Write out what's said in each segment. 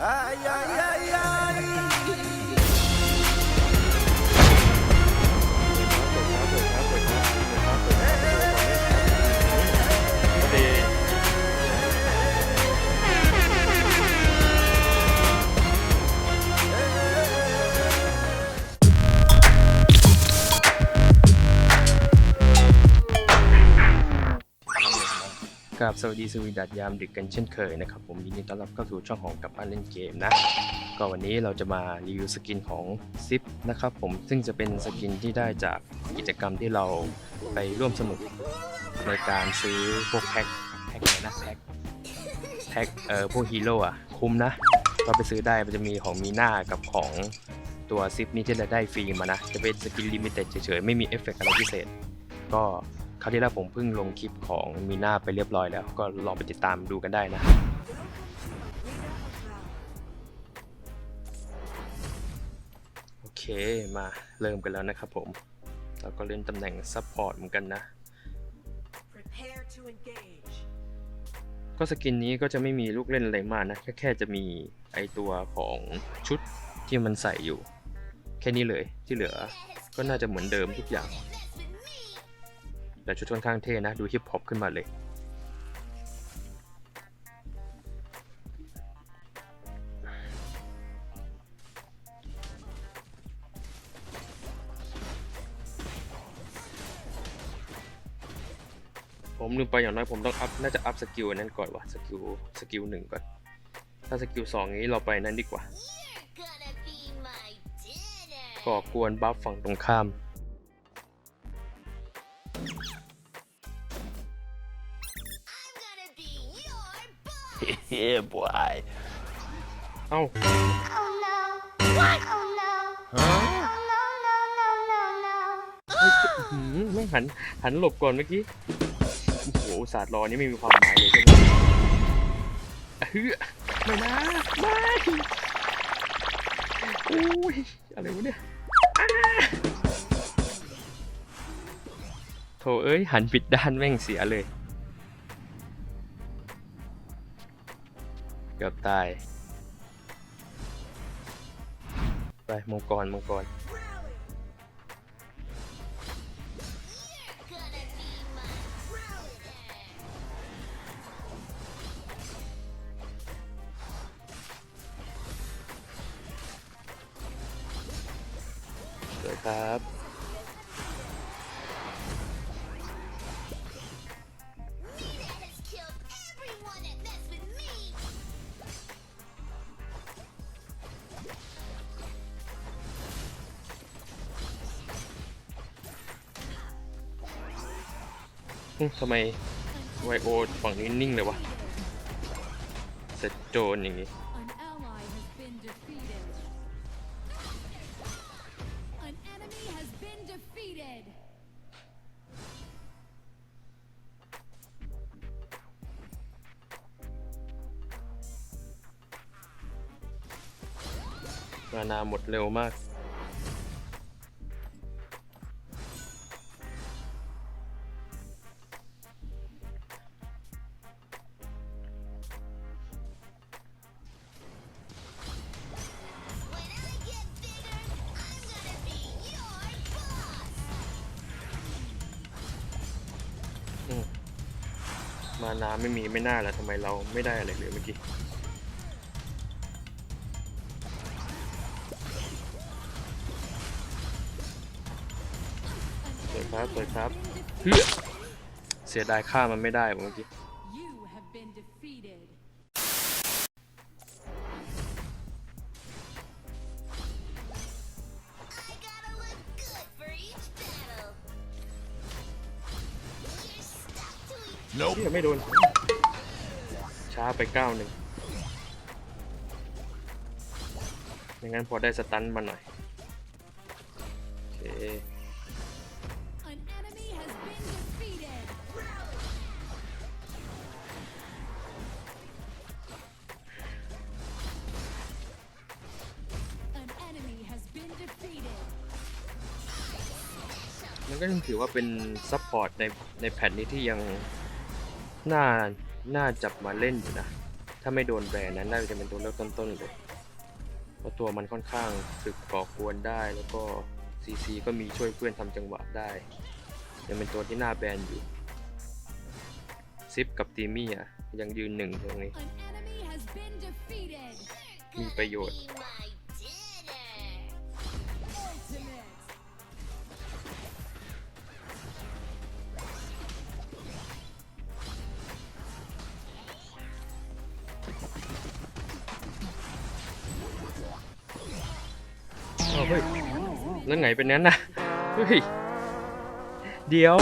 Ai, ai, ai. กับสวัสดีสวีดัดยามดึกกันเช่นเคยนะครับ ผมยินดีต้อนรับเข้าสู่ช่องของกับบ้านเล่นเกมนะ ก็วันนี้เราจะมารีวิวสกินของซิปนะครับผมซึ่งจะเป็นสกินที่ได้จากกิจกรรมที่เราไปร่วมสนุกในการซื้อพวกแพ็คแพ็คอะไรนะแพ็คแพ็คเอ่อพวกฮีโร่อะคุ้มนะก็ไปซื้อได้มันจะมีของมีหน้ากับของตัวซิปนี้ที่เราได้ฟรีมานะ จะเป็นสกินลิมิเต็ดเฉยๆ ไม่มีเอฟเฟกต์อะไรพิเศษ ก็ คราวที่แล้วผมเพิ่งลงคลิปของมีนาไปเรียบร้อยแล้ว ก็ลองไปติดตามดูกันได้นะโอเคมาเริ่มกันแล้วนะครับผม เราก็เล่นตำแหน่งซัพพอร์ตเหมือนกันนะ Prepare to engage. ก็สกินนี้ก็จะไม่มีลูกเล่นอะไรมากนะ แค่แค่จะมีไอตัวของชุดที่มันใส่อยู่ แค่นี้เลยที่เหลือก็น่าจะเหมือนเดิมทุกอย่าง แต่ชุดค่อนข้างเท่นะ ดูฮิปฮอปขึ้นมาเลย ผมลืมไปอย่างน้อยผมต้องอัพ น่าจะอัพสกิลอันนั้นก่อนว่ะสกิลสกิลหนึ่งก่อน ถ้าสกิลสองนี้เราไปนั้นดีกว่า gonna be my dinner. ก่อกวนบัฟฝั่งตรงข้าม Yeah, boy. เอ้า Oh no. What? Oh no. Oh no no no no no. หืมไม่หันหันหลบก่อนเมื่อกี้ โอ้โหศาสตร์รอนี่ไม่มีความหมายเลยใช่ไหมอะเฮ้ยไม่นะไม่โอ้ยอะไรวะเนี่ยอ้าโถเอ้ยหันผิดด้านแม่งเสียเลย เกือบตาย ไปมังกรมังกร ทำไมไวโอฝั่งนี้นิ่งเลยวะเสร็จโจรอย่างงี้ An ally has been defeated. An enemy has been defeated. มานาหมดเร็วมาก มานาไม่มีไม่น่าแหละทำไมเราไม่ได้อะไรเลยเมื่อกี้สวยครับสวยครับเฮ้ยเสียดายค่ามันไม่ได้เมื่อกี้ ที่ไม่โดน ช้าไปก้าวหนึ่งไม่งั้นพอได้สตันมาหน่อย โอเค An enemy has been defeated. 'An enemy has been defeated. มันก็ยังถือว่าเป็นซัพพอร์ตในในแพทนี้ที่ยัง น่า น่าจับมาเล่นอยู่นะ ถ้าไม่โดนแบนนั้นน่าจะเป็นตัวเลือกต้นๆเลยเพราะตัวมันค่อนข้างสึกก่อกวนได้แล้วก็ซีซีก็มีช่วยเพื่อนทำจังหวะได้ยังเป็นตัวที่น่าแบนอยู่ซิปกับตีมี่อะยังยืนหนึ่งตรงนี้ มีประโยชน์ เฮ้ยแล้วไงเป็นนั้นนะเฮ้ยเดี๋ยว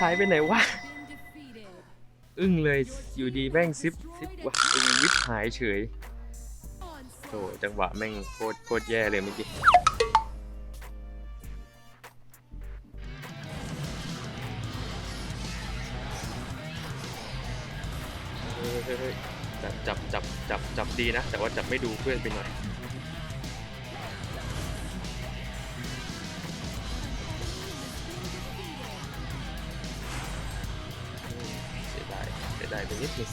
หายไปไหนวะอึ้งเลยอยู่ดีแม่งซิปซิปวะอึ้งวิบหายเฉยโอ้จังหวะแม่งโคตรโคตรแย่เลยเมื่อกี้เฮ้ยเฮ้ยเฮ้ยจับจับจับจับจับดีนะ แต่ว่าจับไม่ดูเพื่อนไปหน่อย ได้ไปนิดนึง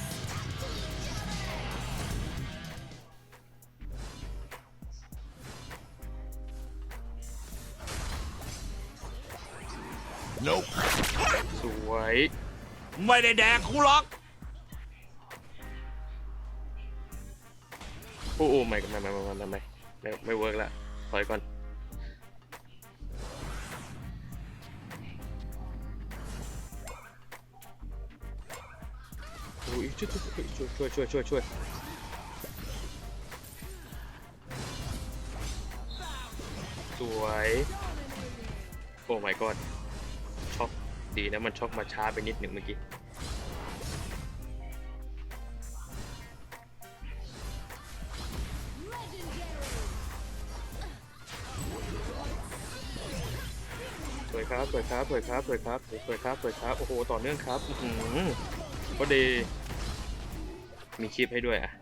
สวย ไม่ได้แดกคูหรอก โอ้โหไม่ไม่ไม่ไม่ไม่ไม่ไม่เวิร์กละถอยก่อน ช่วยช่วยช่วยช่วยช่วยช่วยสวย โอ้ my god ช็อกดีนะมันช็อกมาช้าไปนิดหนึ่งเมื่อกี้สวยครับสวยครับสวยครับสวยครับสวยครับสวยครับ โอ้โห ต่อเนื่องครับ อื้อหือก็ดี มีคลิปให้ด้วยอะ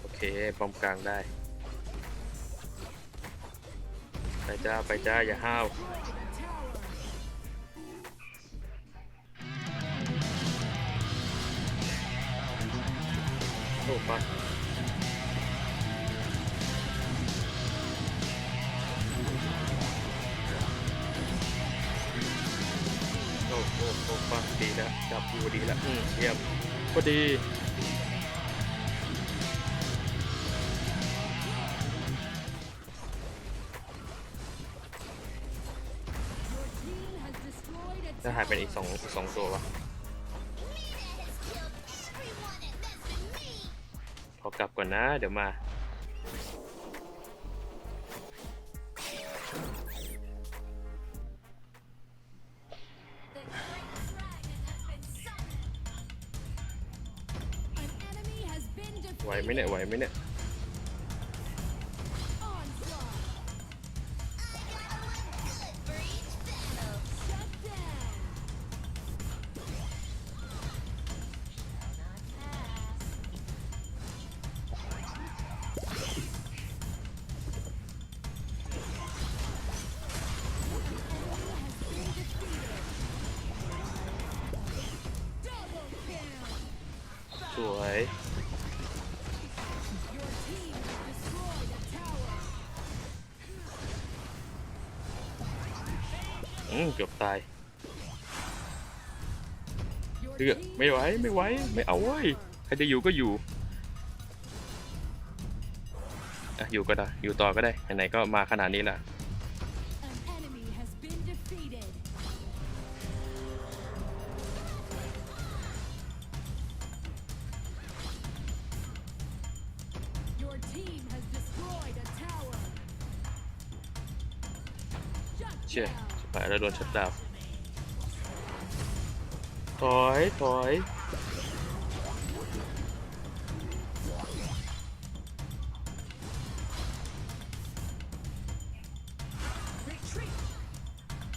โอเคป้อมกลางได้ ไปจ้า ไปจ้า อย่าห้าว โอ้ปัดโอ้โอ้โอ้ปัดดีแล้วจับอยู่ดีแล้วอืมเยี่ยมพอดี Your team has destroyed a ถ้าหายไปอีกสองอีกสองตัววะ กลับก่อนนะ เดี๋ยวมาไหวไหมเนี่ยไหวไหมเนี่ย วยอืมเกือบตายเลือกไม่ไหวไม่ไหวไม่เอาเว้ยใครจะอยู่ก็อยู่อะอยู่ก็ได้อยู่ต่อก็ได้ไหนๆก็มาขนาดนี้ละ เชี่ยชิบหายแล้วโดนชัดดาวถอยถอย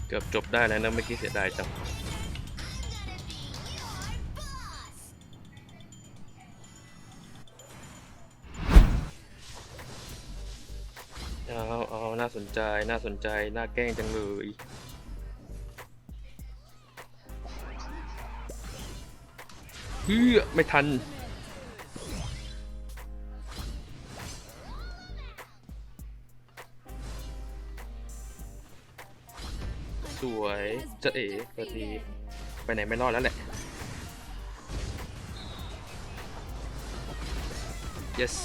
เกือบจบได้แล้วนะเมื่อกี้เสียดายจัง ใจน่าสนใจ น่าแกล้งจังเลย เฮ้ย ไม่ทัน สวยจะเอ๋สวัสดี ไปไหนไม่รอดแล้วแหละ yes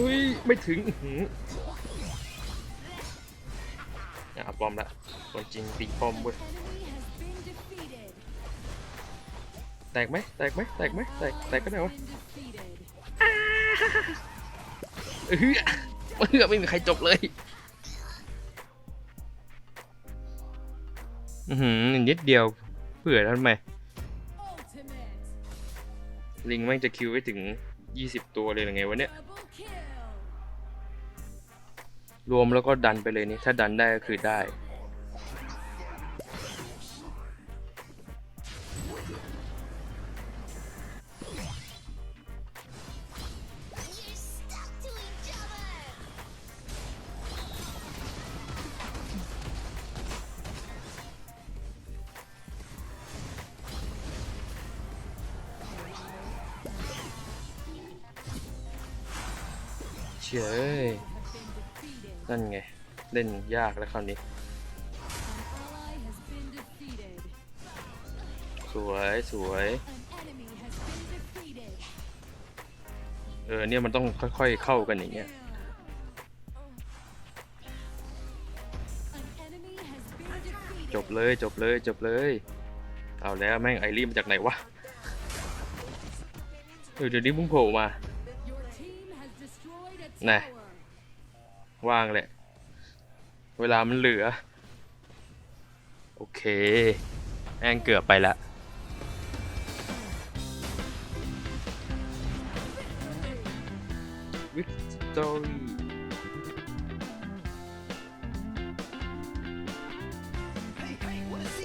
เฮ้ย ไม่ถึงอื้อหืออะเอาป้อมละคนจริงตีปอมเว้ยแตกไหมแตกไหมแตกไหมแตกแตกก็ได้วะ Been defeated. เออเออไม่มีใครจบเลยอือหือนิดเดียวเผื่อทำไม Ultimate. ลิงแม่งจะคิวไว้ถึง 20 ตัวเลยหรือไงวะเนี่ย รวมแล้วก็ดันไปเลยนี่ถ้าดันได้ก็คือได้เฉย นั่นไง เล่นยากแล้วคราวนี้ สวยสวย เออเนี่ยมันต้องค่อยๆเข้ากันอย่างเงี้ยจบเลยจบเลยจบเลย เอาแล้วแม่งไอรีมาจากไหนวะเออเดี๋ยวนี้มึงโผล่มา Your team ว่างแหละ เวลามันเหลือ โอเค แม่งเกือบไปละวิกตอรี่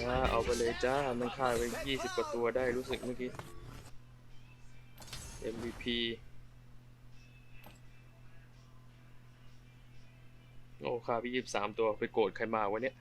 จ้าเอาไปเลยจ้า มันฆ่าไป20กว่าตัวได้รู้สึกเมื่อกี้ MVP โอ้ค่าพี่ยิบสามตัวไปโกรธใครมาวะเนี่ย